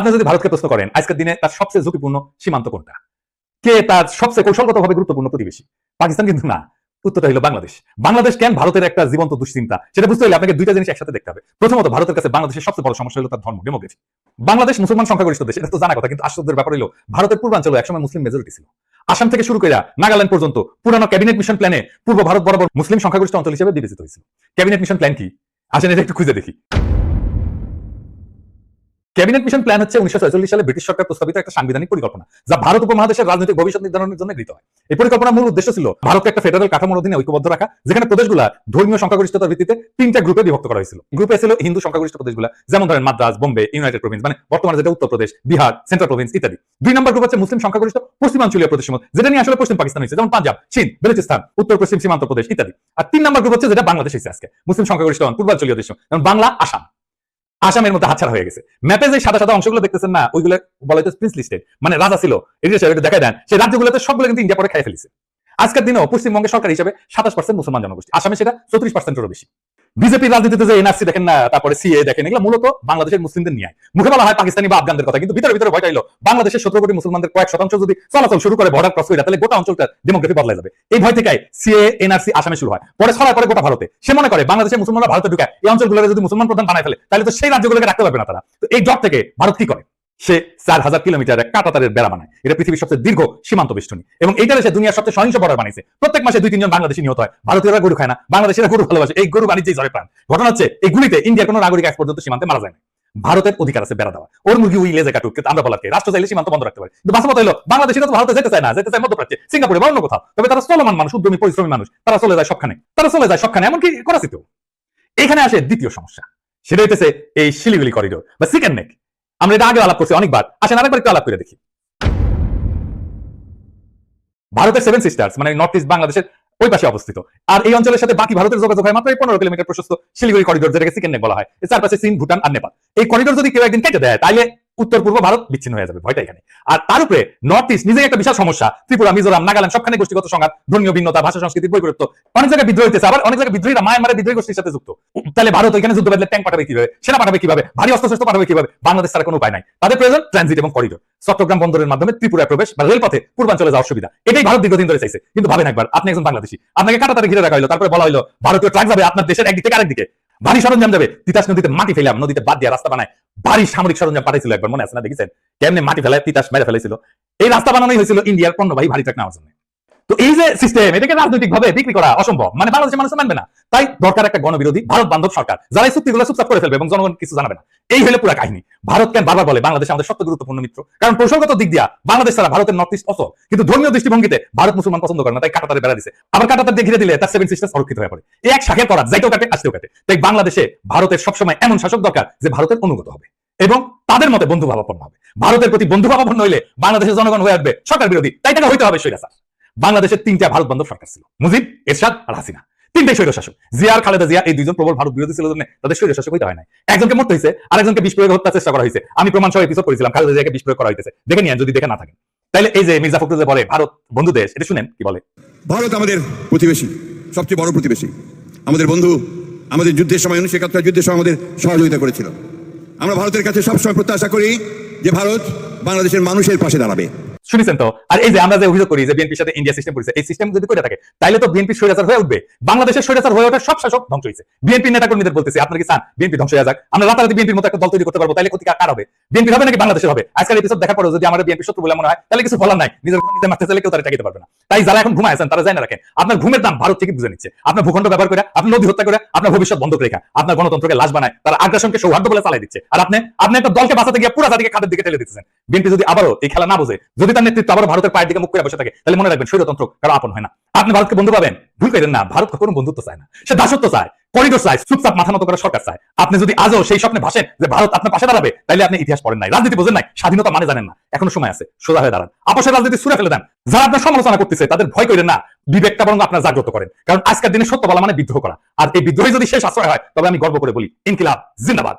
আপনি যদি ভারতকে প্রশ্ন করেন, আজকের দিনে তার সবচেয়ে ঝুঁকিপূর্ণ সীমান্ত কোনটা? কে তার সবচেয়ে কৌশলগতভাবে গুরুত্বপূর্ণ প্রতিবেশী? পাকিস্তান কিন্তু না। উত্তরটা হলো বাংলাদেশ। বাংলাদেশ কেন ভারতের একটা জীবন্ত দুশ্চিন্তা? সেটা বুঝতে হলে আপনাকে দুইটা জিনিস একসাথে দেখতে হবে। প্রথমত, ভারতের কাছে বাংলাদেশের সবচেয়ে বড় সমস্যা হলো তার ধর্ম, ডেমোক্রেসি। বাংলাদেশ মুসলমান সংখ্যাগরিষ্ঠ দেশ, এটা তো জানা কথা, কিন্তু আশ্চর্যের ব্যাপার হলো, ভারতের পূর্বাঞ্চলে একসময় মুসলিম মেজরিটি ছিল। আসাম থেকে শুরু করে নাগাল্যান্ড পর্যন্ত পুরানো ক্যাবিনেট মিশন প্ল্যানে পূর্ব ভারত বরাবর মুসলিম সংখ্যাগরিষ্ঠ অঞ্চল হিসেবে বিবেচিত হয়েছিল। ক্যাবিনেট মিশন প্ল্যান কি? আসেন এটা একটু খুঁজে দেখি। ক্যাবিনেট মিশন প্ল্যান হচ্ছে উনিশশো সালে ব্রিটিশ সরকার প্রস্তাবিত একটা সাংবিধানিক পরিকল্পনা, যা ভারত উপমহাদেশের রাজনৈতিক ভবিষ্যৎ নির্ধারণের জন্য গৃহীত হয়। এই পরিকল্পনার মূল উদ্দেশ্য ছিল ভারতকে একটা ফেডারেল কাঠামোর অধীনে ঐক্যবদ্ধ রাখা, যেখানে প্রদেশগুলা ধর্মীয় সংখ্যাগরিষ্ঠতার ভিত্তিতে তিনটা গ্রুপে বিভক্ত করা হয়েছিল। গ্রুপে ছিল হিন্দু সংখ্যাগরিষ্ঠ প্রদেশগুলা, যেমন ধরেন মাদ্রাজ, বোম্বে, ইউনাইটেড প্রভিন্স মানে বর্তমানে যেটা উত্তরপ্রদেশ বিহার, সেন্ট্রাল প্রভিন্স ইত্যাদি। দুই নম্বর গ্রুপ হচ্ছে মুসলিম সংখ্যাগরিষ্ঠ, পশ্চিমাঞ্চলীয় প্রদেশ যেটা নিয়ে আসলে পশ্চিম পাকিস্তান হয়েছে, যেমন পাঞ্জাব, চীন, বেলুচিস্তান, উত্তর পশ্চিম সীমান্ত প্রদেশ ইত্যাদি। আর তিন নম্বর গ্রুপ হচ্ছে যেটা বাংলাদেশ হয়েছে আজকে, মুসলিম সংখ্যাগরিষ্ঠ পূর্বাঞ্চলীয় দেশ যেমন বাংলা, আসাম। আসামের মধ্যে হাতছাড়া হয়ে গেছে। ম্যাপে যে সাদা সাদা অংশগুলো দেখতেছেন না, ওইগুলো বলা হচ্ছে প্রিন্স লিস্টেড মানে রাজা ছিল এটা দেখা দেন সেই রাজ্যগুলোতে সবগুলো কিন্তু ইন্ডিয়া পরে খাই ফেলেছে। আজকের দিনেও পশ্চিমবঙ্গের সরকার হিসেবে সাতাশ পার্সেন্ট মুসলমান জনগোষ্ঠী, আসামে সেটা চৌত্রিশ পার্সেন্টেরও বেশি। বিজেপির রাজনীতিতে যে এনআরসি দেখেন না, তারপরে সিএ দেখেন, এগুলো মূলত বাংলাদেশের মুসলিমদের নিয়ে মুখে বলা হয় পাকিস্তানি বা আফগানদের কথা, কিন্তু ভিতরে ভিতরে ভয়টা হলো বাংলাদেশের সতেরো কোটি মুসলমানদের কয়েক শতাংশ যদি চলাচল শুরু করে বর্ডার ক্রস করে তাহলে গোটা অঞ্চলটা ডেমোগ্রাফি বদলা যাবে। এই ভয় থেকে সিএ এনআরসি আসামে শুরু হয়। পরে ছড়ায় পরে গোটা ভারতে। সে মনে করে বাংলাদেশের মুসলমানরা ভারতে ঢুকায়, এই অঞ্চলগুলোকে যদি মুসলমান প্রধান বানায় ফেলে, তাহলে তো সেই রাজ্যগুলোকে রাখতে পারবে না তারা। তো এই জট থেকে ভারত কি করে? সে চার হাজার কিলোমিটার কাটাতারের বেড়া বানায়। এটা পৃথিবীর সবচেয়ে দীর্ঘ সীমান্ত বেষ্টনী। এবং এইটা সে দুনিয়ার সবচেয়ে সহিংস বর্ডার বানিয়েছে। প্রত্যেক মাসে দুই তিনজন বাংলাদেশি নিহত হয়। ভারতীয়রা গরু খায় না। বাংলাদেশেরা গরু ভালোবাসে। এই গরু বাণিজ্যেই ঝরে প্রাণ। ঘটনা হচ্ছে, এই গুলিতে ইন্ডিয়ার কোনো নাগরিক আজ পর্যন্ত সীমান্তে মারা যায় ভারতের অধিকার আছে বেড়া দেওয়া। ওর মুরগি উই লেজে কাটুক আমরা বলাকে রাষ্ট্র চাইলে সীমান্ত বন্ধ রাখতে পারে। কিন্তু বাস্তবতা হলো, বাংলাদেশিরা তো ভারতে যেতে চায় না, যেতে চায় মধ্যপ্রাচ্যে, সিঙ্গাপুরে বা অন্য কোথাও। তবে তারা চলমান মানুষ, উদ্যমী, পরিশ্রমী মানুষ। তারা চলে যায় সবখানে। তারা চলে যায় সবখানে, এমনকি করাচিতেও। এখানে আসে দ্বিতীয় সমস্যা। সেটা হইতেছে এই শিলিগুড়ি করিডোর, বা চিকেন নেক। আমরা এটা আগে আলাপ করছি অনেকবার। আসেন আরেকবার একটু আলাপ করে দেখি। ভারতের সেভেন সিস্টার্স মানে নর্থ ইস্ট বাংলাদেশের ওই পাশে অবস্থিত। আর এই অঞ্চলের সাথে বাকি ভারতের যোগাযোগ হয় মাত্র পনেরো কিলোমিটার প্রশস্ত শিলিগুড়ি করিডোর যেটাকে সিকেন বলা হয়। চারপাশে চীন ভুটান আর নেপাল এই করিডোর যদি কেউ একদিন কেটে দেয় তাহলে উত্তর পূর্ব ভারত বিচ্ছিন্ন হয়ে যাবে, ভয়টা এখানে। আর তার উপরে নর্থ ইস্ট নিজেই একটা বিশাল সমস্যা। ত্রিপুরা, মিজোরাম, নাগাল্যান্ড, সবখানে গোষ্ঠীগত সংঘাত, ধর্মীয় ভিন্নতা, ভাষা সংস্কৃতির বৈপরীত্য অনেক জায়গায় বিদ্রোহ হইতেছে, আবার অনেক জায়গায় বিদ্রোহীরা মায়ানমারের বিদ্রোহী গোষ্ঠীর সাথে যুক্ত। তাহলে ভারত ওইখানে যুদ্ধ বাদলে ট্যাঙ্ক পাঠাবে কীভাবে? সেনা পাঠাবে কীভাবে? ভারী অস্ত্র শস্ত্র পাঠাবে কীভাবে? বাংলাদেশ ছাড়া কোনো উপায় নাই। তাদের প্রয়োজন ট্রানজিট এবং করিডোর চট্টগ্রাম বন্দরের মাধ্যমে ত্রিপুরায় প্রবেশ বা রেলপথে পূর্বাঞ্চলে যাওয়ার সুবিধা। এটাই ভারত দীর্ঘদিন ধরে চাইছে। কিন্তু ভাবেন একবার, আপনি একজন বাংলাদেশি। আপনাকে কাটাতারে ঘিরে রাখা হলো তারপরে বলা হলো ভারতীয় ট্রাক যাবে আপনার দেশের একদিক আরেকদিকে। ভারী সরঞ্জাম যাবে। তিতাস নদীতে মাটি ফেলাম নদীতে বাদ দিয়ে রাস্তা বানায়। ভারী সামরিক সরঞ্জাম পাঠাইছিল একবার, মনে আছে না? দেখেছেন? কেমনে মাটি ফেলায় তিতাস মেরে ফেলেছিল এই রাস্তা বানানোই হয়েছিল ইন্ডিয়ার পণ্যবাহী ভারী ট্রাক নেওয়ার জন্য তো এই যে সিস্টেম এটাকে রাজনৈতিক ভাবে বিক্রি করা অসম্ভব। মানে বাংলাদেশের মানুষ মানবে না। তাই দরকার একটা গণবিরোধী ভারত বান্ধব সরকার, যারা এই চুক্তিগুলো চুপচাপ করে ফেলবে এবং জনগণ কিছু জানাবে না। এই হলো পুরো কাহিনী। ভারত কেন বারবার বলে বাংলাদেশ আমাদের সবচেয়ে গুরুত্বপূর্ণ মিত্র? কারণ কৌশলগত দিক দিয়া বাংলাদেশ ছাড়া ভারতের নর্থ ইস্ট অচল। কিন্তু ধর্মীয় দৃষ্টিভঙ্গিতে ভারত মুসলমান পছন্দ করে না, তাই কাটাতারে বেড়া দিছে। আবার কাটাতার দিয়ে ঘিরে দিলে তার সেভেন সিস্টার্স অরক্ষিত হয়ে পড়ে। এই এক শাখের করার যাইতেও কাটে, আসতেও কাটে। তাই বাংলাদেশে ভারতের সবসময় এমন শাসক দরকার যে ভারতের অনুগত হবে। এবং তাদের মতে বন্ধু ভাবাপন্ন হবে। ভারতের প্রতি বন্ধু ভাবাপন্ন হইলে বাংলাদেশের জনগণ হয়ে আসবে সরকার বিরোধী তাই তাকে হইতে হবে স্বৈরাচার। বাংলাদেশের তিনটা ভারত বান্ধব সরকার ছিল, মুজিব, এরশাদ আর হাসিনা। তিনটাই স্বৈর শাসক। জিয়ার খালেদা জিয়া এই দুইজন প্রবল ভারত বিরোধী ছিল জন্য তাদের স্বৈর শাসক হইতে হয় না একজনকে মরতে হয়েছে আরেকজনকে বিষ প্রয়োগ হত্যার চেষ্টা করা হয়েছে আমি প্রমাণ সহ এপিসোড করেছিলাম খালেদা জিয়াকে বিষ প্রয়োগ করা হয়েছে দেখে নিয়ে যদি দেখে না থাকেন। তাইলে এই যে মির্জা ফখরুল বলে, ভারত বন্ধু দেশ এটা শুনেন, কি বলে? ভারত আমাদের প্রতিবেশী, সবচেয়ে বড় প্রতিবেশী। আমাদের বন্ধু, আমাদের যুদ্ধের সময়, উনিশশো একাত্তর যুদ্ধের সময় আমাদের সহযোগিতা করেছিল। আমরা ভারতের কাছে সবসময় প্রত্যাশা করি যে ভারত বাংলাদেশের মানুষের পাশে দাঁড়াবে। শুনেছেন তো? আর এই যে আমরা যে অভিযোগ করি যে বিএনপির সাথে ইন্ডিয়া সিস্টেম করেছে, এই সিস্টেম যদি করে থাকে তাহলে তো বিএনপি স্বৈরাচার হয়ে উঠবে। বাংলাদেশের স্বৈরাচার হয়ে ওঠার সব শাসক ধ্বংস হয়েছে। বিএনপি নেতা কর্মীদের বলতেছে, আপনার কি চান বিএনপি ধ্বংস হয়ে যাক? আমরা রাতারাতি বিএনপির মতো একটা দল তৈরি করতে পারব তাহলে ক্ষতি কার হবে? বিএনপি হবে নাকি বাংলাদেশের হবে? আজকাল এপিসোড দেখার পরে যদি আমার বিএনপি শত্রু বলে মনে হয়, তাহলে কিছু বলার নাই। নিজের নিজে মারতে চাইলে কেউ তারা টাকাতে পারবে না। তাই যারা এখন ঘুমায় আছেন, তারা জানে রাখেন, আপনার ঘুমের দাম ভারত থেকে বুঝে নিচ্ছে। আপনার ভূখণ্ড ব্যবহার করে, আপনার নদী হত্যা করে, আপনার ভবিষ্যৎ বন্ধক রেখা, আপনার গণতন্ত্রকে লাশ বানায়, তারা আগ্রাসনকে সৌহার্দ্য বলে চালাই দিচ্ছে। আর আপনি আপনি একটা দলকে বাঁচাতে গিয়ে পুরো জাতিকে খাদের দিকে ঠেলে দিচ্ছেন বিএনপি যদি আবারও এই খেলা না বোঝে, যদি তার নেতৃত্ব আবার ভারতের পায়ের দিকে মুখ করে বসে থাকে। তাহলে মনে রাখবেন, স্বৈরতন্ত্র কারও আপন হয় না। আপনি ভারতকে বন্ধু পাবেন, ভুল করেন না, ভারত কখনো বন্ধুত্ব চায় না। সে দাসত্ব চায় করিডোর চায়, চুপচাপ মাথা মতো করা সরকার চায়। আপনি যদি আজও সেই স্বপ্নে ভাসেন যে ভারত আপনার পাশে দাঁড়াবে তাহলে আপনি ইতিহাস পড়েন নাই। রাজনীতি বোঝেন নাই, স্বাধীনতা মানে জানেন না। এখনও সময় আছে, সোজা হয়ে দাঁড়ান। আপসের রাজনীতি সুরে ফেলে দেন। যারা আপনার সমালোচনা করতেছে, তাদের ভয় করেন না, বিবেকটা বরং আপনার জাগ্রত করেন। কারণ আজকের দিনে সত্য বলা মানে বিদ্রোহ করা। আর এই বিদ্রোহে যদি শেষ আশ্রয় হয়, তবে আমি গর্ব করে বলি, ইনকিলাব, জিন্দাবাদ।